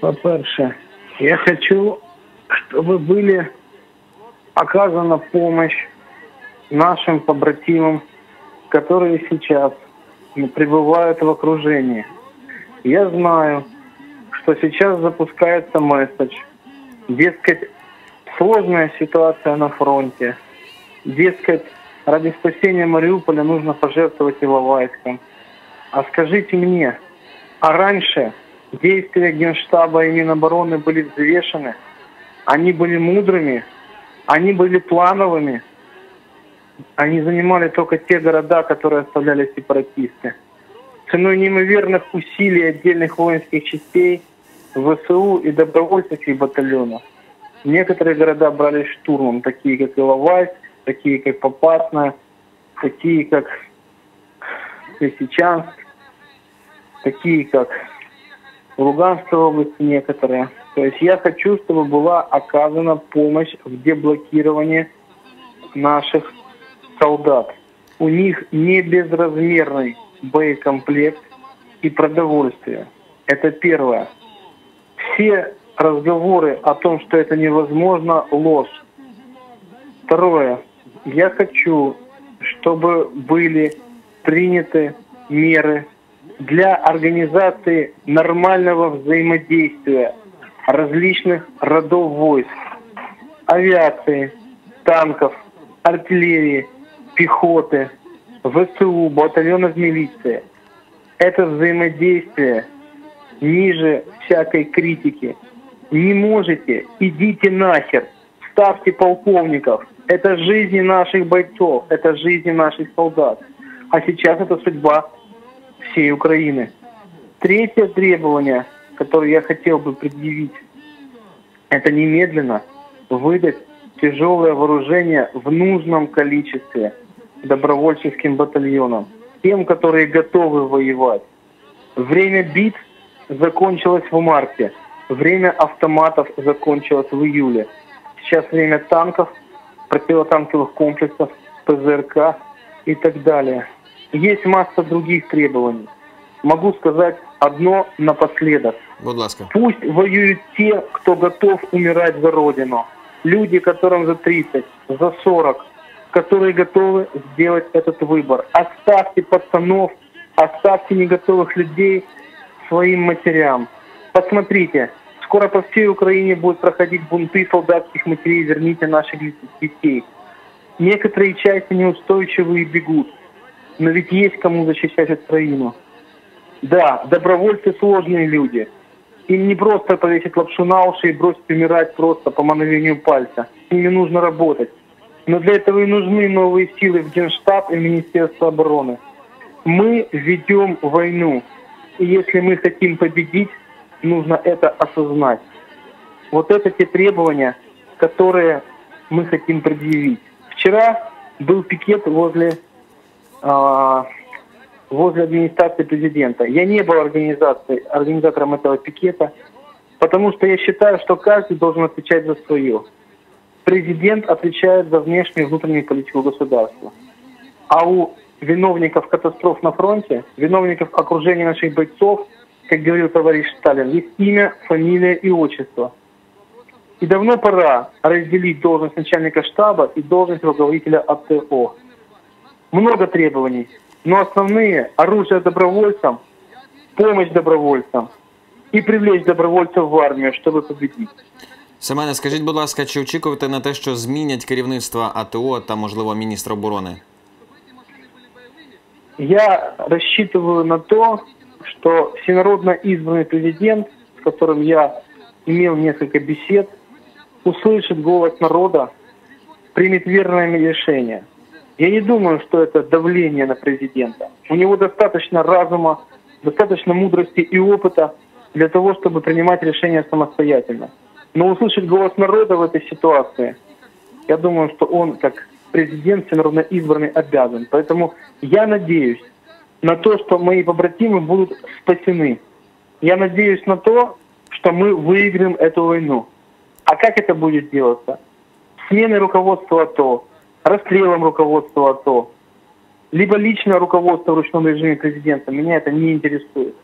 По-перше, я хочу, чтобы были оказана помощь нашим побратимам, которые сейчас пребывают в окружении. Я знаю, что сейчас запускается месседж, дескать, сложная ситуация на фронте, дескать, ради спасения Мариуполя нужно пожертвовать Иловайском. А скажите мне, а раньше действия Генштаба и Минобороны были взвешены, они были мудрыми, они были плановыми, они занимали только те города, которые оставляли сепаратисты. Ценой неимоверных усилий отдельных воинских частей, ВСУ и добровольческих батальонов. Некоторые города брали штурмом, такие как Иловайск, такие как Попасная, такие как Лисичанск, такие как Луганской области некоторые. То есть я хочу, чтобы была оказана помощь в деблокировании наших солдат. У них не безразмерный боекомплект и продовольствие. Это первое. Все разговоры о том, что это невозможно, ложь. Второе. Я хочу, чтобы были приняты меры для организации нормального взаимодействия различных родов войск, авиации, танков, артиллерии, пехоты, ВСУ, батальонов милиции. Это взаимодействие ниже всякой критики. Не можете, идите нахер, ставьте полковников. Это жизни наших бойцов, это жизни наших солдат. А сейчас это судьба всей Украины. Третье требование, которое я хотел бы предъявить, это немедленно выдать тяжелое вооружение в нужном количестве добровольческим батальонам, тем, которые готовы воевать. Время бит закончилось в марте, время автоматов закончилось в июле. Сейчас время танков, противотанковых комплексов, ПЗРК и так далее. Есть масса других требований. Могу сказать одно напоследок. Будь ласка. Пусть воюют те, кто готов умирать за Родину. Люди, которым за 30, за 40, которые готовы сделать этот выбор. Оставьте пацанов, оставьте неготовых людей своим матерям. Посмотрите, скоро по всей Украине будут проходить бунты солдатских матерей «Верните наших детей». Некоторые части неустойчивые бегут, но ведь есть кому защищать Украину. Да, добровольцы сложные люди. Им не просто повесить лапшу на уши и бросить умирать просто по мановению пальца. Ними нужно работать. Но для этого и нужны новые силы в Генштаб и Министерство обороны. Мы ведем войну. И если мы хотим победить, нужно это осознать. Вот это те требования, которые мы хотим предъявить. Вчера был пикет возле возле администрации президента. Я не был организатором этого пикета, потому что я считаю, что каждый должен отвечать за свое. Президент отвечает за внешнюю и внутреннюю политику государства. А у виновников катастроф на фронте, виновников окружения наших бойцов, как говорил товарищ Сталин, есть имя, фамилия и отчество. И давно пора разделить должность начальника штаба и должность руководителя АТО Много требований, но основные – оружие добровольцам, помощь добровольцам і привлечь добровольців в армію, щоб победити. Семене, скажіть, будь ласка, чи очікуєте на те, що змінять керівництво АТО та, можливо, міністра оборони? Я рассчитываю на то, что всенародно избранный президент, с которым я имел несколько бесед, услышит голос народа, примет верное решение – я не думаю, что это давление на президента. У него достаточно разума, достаточно мудрости и опыта для того, чтобы принимать решения самостоятельно. Но услышать голос народа в этой ситуации, я думаю, что он, как президент всенародно избранный, обязан. Поэтому я надеюсь на то, что мои побратимы будут спасены. Я надеюсь на то, что мы выиграем эту войну. А как это будет делаться? Смены руководства АТО, расстрелом руководства АТО, либо личное руководство в ручном режиме президента. Меня это не интересует.